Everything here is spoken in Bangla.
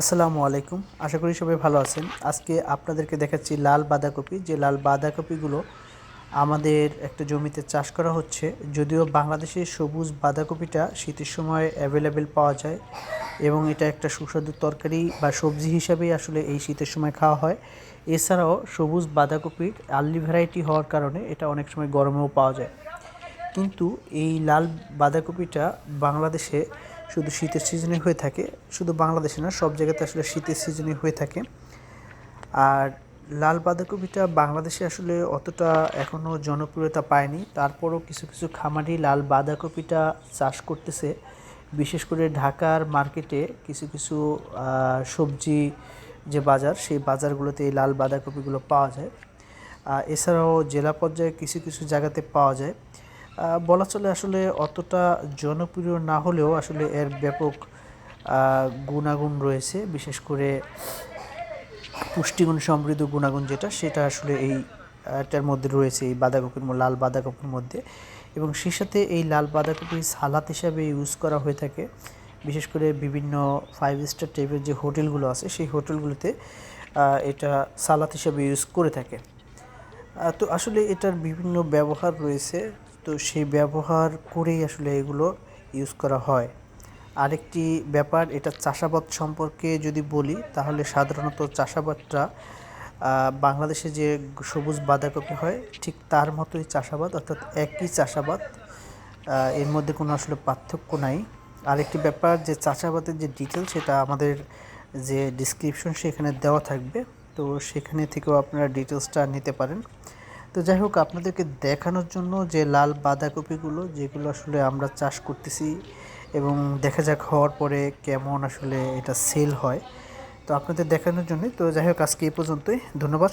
আসসালামু আলাইকুম। আশা করি সবাই ভালো আছেন। আজকে আপনাদেরকে দেখাচ্ছি লাল বাঁধাকপি। যে লাল বাঁধাকপিগুলো আমাদের একটা জমিতে চাষ করা হচ্ছে, যদিও বাংলাদেশে সবুজ বাঁধাকপিটা শীতের সময় অ্যাভেলেবেল পাওয়া যায় এবং এটা একটা সুস্বাদু তরকারি বা সবজি হিসাবেই আসলে এই শীতের সময় খাওয়া হয়। এছাড়াও সবুজ বাঁধাকপির আর্লি ভ্যারাইটি হওয়ার কারণে এটা অনেক সময় গরমেও পাওয়া যায়। কিন্তু এই লাল বাঁধাকপিটা বাংলাদেশে শুধু শীতের সিজনে হয়ে থাকে, শুধু বাংলাদেশে না, সব জায়গাতে আসলে শীতের সিজনে হয়ে থাকে। আর লাল বাঁধাকপিটা বাংলাদেশে আসলে অতটা এখনও জনপ্রিয়তা পায়নি। তারপরও কিছু কিছু খামারি লাল বাঁধাকপিটা চাষ করতেছে। বিশেষ করে ঢাকার মার্কেটে কিছু কিছু সবজি যে বাজার, সেই বাজারগুলোতে এই লাল বাঁধাকপিগুলো পাওয়া যায়। এছাড়াও জেলা পর্যায়ে কিছু কিছু জায়গাতে পাওয়া যায়। বলা চলে আসলে অতটা জনপ্রিয় না হলেও আসলে এর ব্যাপক গুণাগুণ রয়েছে। বিশেষ করে পুষ্টিগুণ সমৃদ্ধ গুণাগুণ যেটা, সেটা আসলে এই এটার মধ্যে রয়েছে, এই বাঁধাকপির লাল বাঁধাকপির মধ্যে। এবং সেই সাথে এই লাল বাঁধাকপি সালাদ হিসাবে ইউজ করা হয়ে থাকে। বিশেষ করে বিভিন্ন ফাইভ স্টার টাইপের যে হোটেলগুলো আছে, সেই হোটেলগুলোতে এটা সালাদ হিসাবে ইউজ করে থাকে। তো আসলে এটার বিভিন্ন ব্যবহার রয়েছে। তো সেই ব্যবহার করেই আসলে এগুলো ইউজ করা হয়। আরেকটি ব্যাপার, এটা চাষাবাদ সম্পর্কে যদি বলি, তাহলে সাধারণত চাষাবাদটা বাংলাদেশে যে সবুজ বাঁধাকপি হয়, ঠিক তার মতোই চাষাবাদ, অর্থাৎ একই চাষাবাদ এর মধ্যে কোনো আসলে পার্থক্য নাই। আরেকটি ব্যাপার যে চাষাবাদের যে ডিটেল সেটা আমাদের যে ডিসক্রিপশন সেখানে দেওয়া থাকবে, তো সেখানে থেকেও আপনারা ডিটেলসটা নিতে পারেন। তো যাই হোক, আপনাদেরকে দেখানোর জন্য যে লাল বাঁধাকপিগুলো, যেগুলো আসলে আমরা চাষ করতেছি এবং দেখা যাক হওয়ার পরে কেমন আসলে এটা সেল হয়। তো আপনাদের দেখানোর জন্যই। তো যাই হোক, আজকে এই পর্যন্তই। ধন্যবাদ।